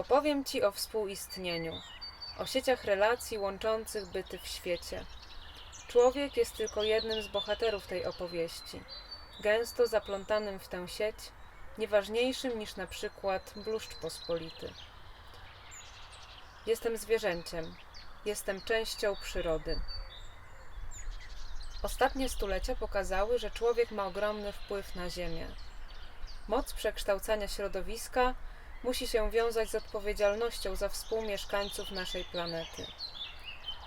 Opowiem Ci o współistnieniu, o sieciach relacji łączących byty w świecie. Człowiek jest tylko jednym z bohaterów tej opowieści, gęsto zaplątanym w tę sieć, nieważniejszym niż na przykład bluszcz pospolity. Jestem zwierzęciem, jestem częścią przyrody. Ostatnie stulecia pokazały, że człowiek ma ogromny wpływ na Ziemię. Moc przekształcania środowiska musi się wiązać z odpowiedzialnością za współmieszkańców naszej planety.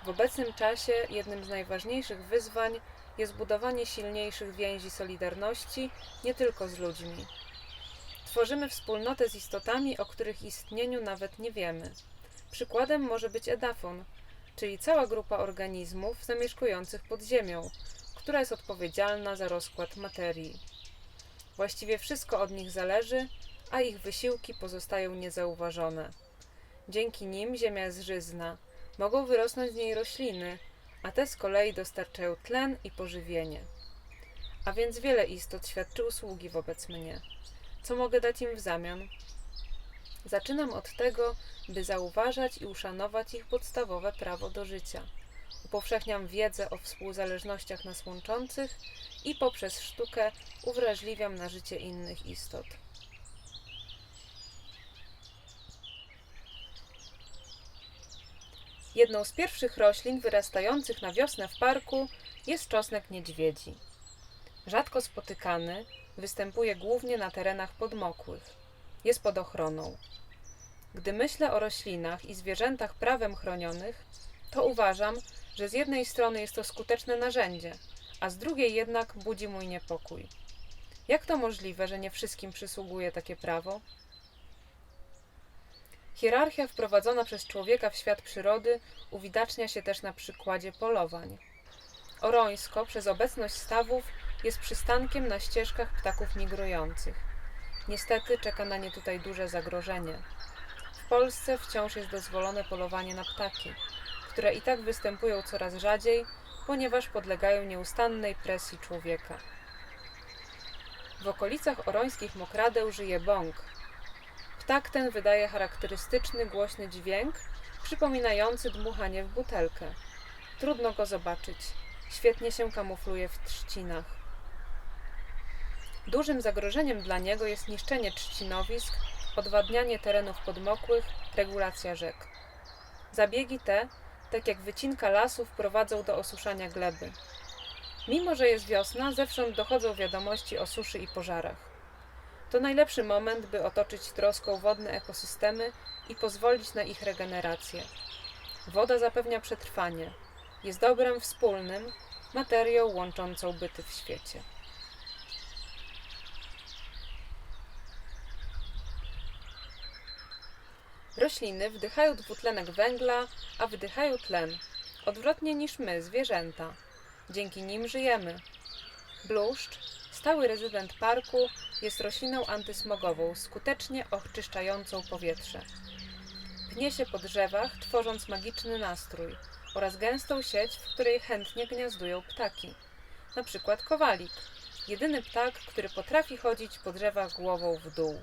W obecnym czasie jednym z najważniejszych wyzwań jest budowanie silniejszych więzi solidarności nie tylko z ludźmi. Tworzymy wspólnotę z istotami, o których istnieniu nawet nie wiemy. Przykładem może być edafon, czyli cała grupa organizmów zamieszkujących pod ziemią, która jest odpowiedzialna za rozkład materii. Właściwie wszystko od nich zależy, a ich wysiłki pozostają niezauważone. Dzięki nim ziemia jest żyzna, mogą wyrosnąć z niej rośliny, a te z kolei dostarczają tlen i pożywienie. A więc wiele istot świadczy usługi wobec mnie. Co mogę dać im w zamian? Zaczynam od tego, by zauważać i uszanować ich podstawowe prawo do życia. Upowszechniam wiedzę o współzależnościach nas łączących i poprzez sztukę uwrażliwiam na życie innych istot. Jedną z pierwszych roślin wyrastających na wiosnę w parku jest czosnek niedźwiedzi. Rzadko spotykany, występuje głównie na terenach podmokłych. Jest pod ochroną. Gdy myślę o roślinach i zwierzętach prawem chronionych, to uważam, że z jednej strony jest to skuteczne narzędzie, a z drugiej jednak budzi mój niepokój. Jak to możliwe, że nie wszystkim przysługuje takie prawo? Hierarchia wprowadzona przez człowieka w świat przyrody uwidacznia się też na przykładzie polowań. Orońsko przez obecność stawów jest przystankiem na ścieżkach ptaków migrujących. Niestety czeka na nie tutaj duże zagrożenie. W Polsce wciąż jest dozwolone polowanie na ptaki, które i tak występują coraz rzadziej, ponieważ podlegają nieustannej presji człowieka. W okolicach orońskich mokradeł żyje bąk. Ptak ten wydaje charakterystyczny, głośny dźwięk, przypominający dmuchanie w butelkę. Trudno go zobaczyć. Świetnie się kamufluje w trzcinach. Dużym zagrożeniem dla niego jest niszczenie trzcinowisk, odwadnianie terenów podmokłych, regulacja rzek. Zabiegi te, tak jak wycinka lasów, prowadzą do osuszania gleby. Mimo, że jest wiosna, zewsząd dochodzą wiadomości o suszy i pożarach. To najlepszy moment, by otoczyć troską wodne ekosystemy i pozwolić na ich regenerację. Woda zapewnia przetrwanie, jest dobrem wspólnym, materią łączącą byty w świecie. Rośliny wdychają dwutlenek węgla, a wydychają tlen, odwrotnie niż my, zwierzęta. Dzięki nim żyjemy. Bluszcz, stały rezydent parku, jest rośliną antysmogową, skutecznie oczyszczającą powietrze. Pnie się po drzewach, tworząc magiczny nastrój oraz gęstą sieć, w której chętnie gniazdują ptaki. Na przykład kowalik, jedyny ptak, który potrafi chodzić po drzewach głową w dół.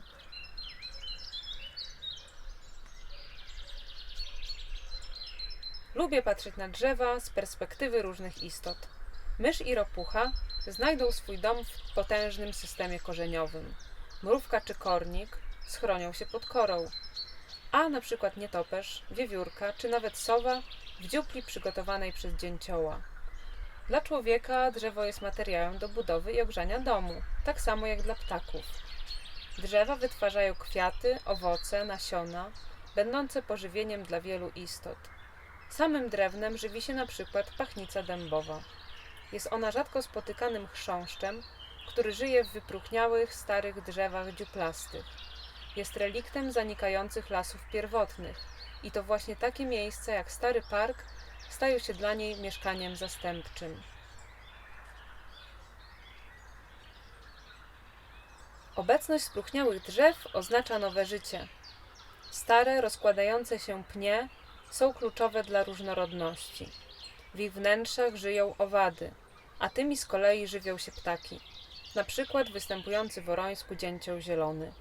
Lubię patrzeć na drzewa z perspektywy różnych istot. Mysz i ropucha znajdą swój dom w potężnym systemie korzeniowym. Mrówka czy kornik schronią się pod korą, a na przykład nietoperz, wiewiórka czy nawet sowa w dziupli przygotowanej przez dzięcioła. Dla człowieka drzewo jest materiałem do budowy i ogrzania domu, tak samo jak dla ptaków. Drzewa wytwarzają kwiaty, owoce, nasiona, będące pożywieniem dla wielu istot. Samym drewnem żywi się na przykład pachnica dębowa. Jest ona rzadko spotykanym chrząszczem, który żyje w wypróchniałych, starych drzewach dziuplastych. Jest reliktem zanikających lasów pierwotnych i to właśnie takie miejsca jak Stary Park stają się dla niej mieszkaniem zastępczym. Obecność spróchniałych drzew oznacza nowe życie. Stare, rozkładające się pnie są kluczowe dla różnorodności. W ich wnętrzach żyją owady, a tymi z kolei żywią się ptaki, na przykład występujący w Orońsku dzięcioł zielony.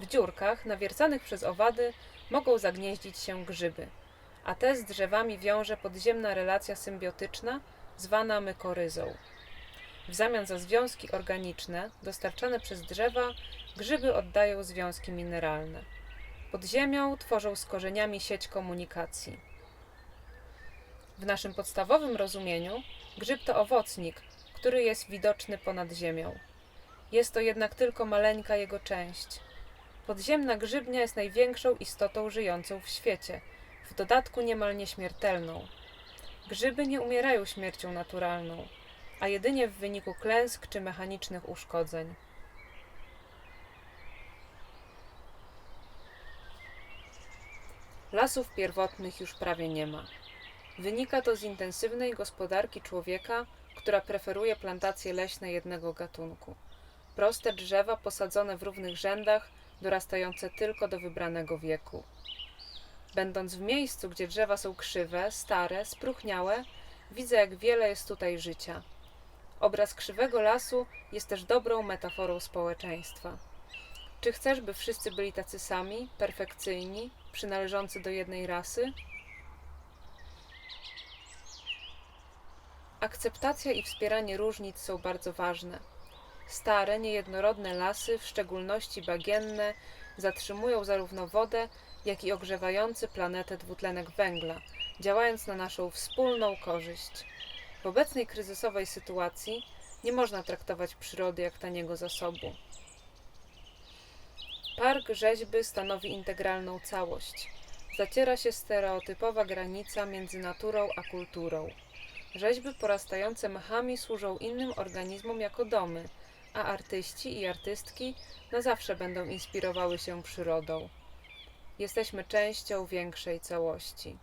W dziurkach, nawiercanych przez owady, mogą zagnieździć się grzyby, a te z drzewami wiąże podziemna relacja symbiotyczna zwana mykoryzą. W zamian za związki organiczne dostarczane przez drzewa, grzyby oddają związki mineralne. Pod ziemią tworzą z korzeniami sieć komunikacji. W naszym podstawowym rozumieniu grzyb to owocnik, który jest widoczny ponad ziemią. Jest to jednak tylko maleńka jego część. Podziemna grzybnia jest największą istotą żyjącą w świecie, w dodatku niemal nieśmiertelną. Grzyby nie umierają śmiercią naturalną, a jedynie w wyniku klęsk czy mechanicznych uszkodzeń. Lasów pierwotnych już prawie nie ma. Wynika to z intensywnej gospodarki człowieka, która preferuje plantacje leśne jednego gatunku. Proste drzewa posadzone w równych rzędach, dorastające tylko do wybranego wieku. Będąc w miejscu, gdzie drzewa są krzywe, stare, spróchniałe, widzę, jak wiele jest tutaj życia. Obraz krzywego lasu jest też dobrą metaforą społeczeństwa. Czy chcesz, by wszyscy byli tacy sami, perfekcyjni, przynależący do jednej rasy? Akceptacja i wspieranie różnic są bardzo ważne. Stare, niejednorodne lasy, w szczególności bagienne, zatrzymują zarówno wodę, jak i ogrzewający planetę dwutlenek węgla, działając na naszą wspólną korzyść. W obecnej kryzysowej sytuacji nie można traktować przyrody jak taniego zasobu. Park rzeźby stanowi integralną całość. Zaciera się stereotypowa granica między naturą a kulturą. Rzeźby porastające mechami służą innym organizmom jako domy, a artyści i artystki na zawsze będą inspirowały się przyrodą. Jesteśmy częścią większej całości.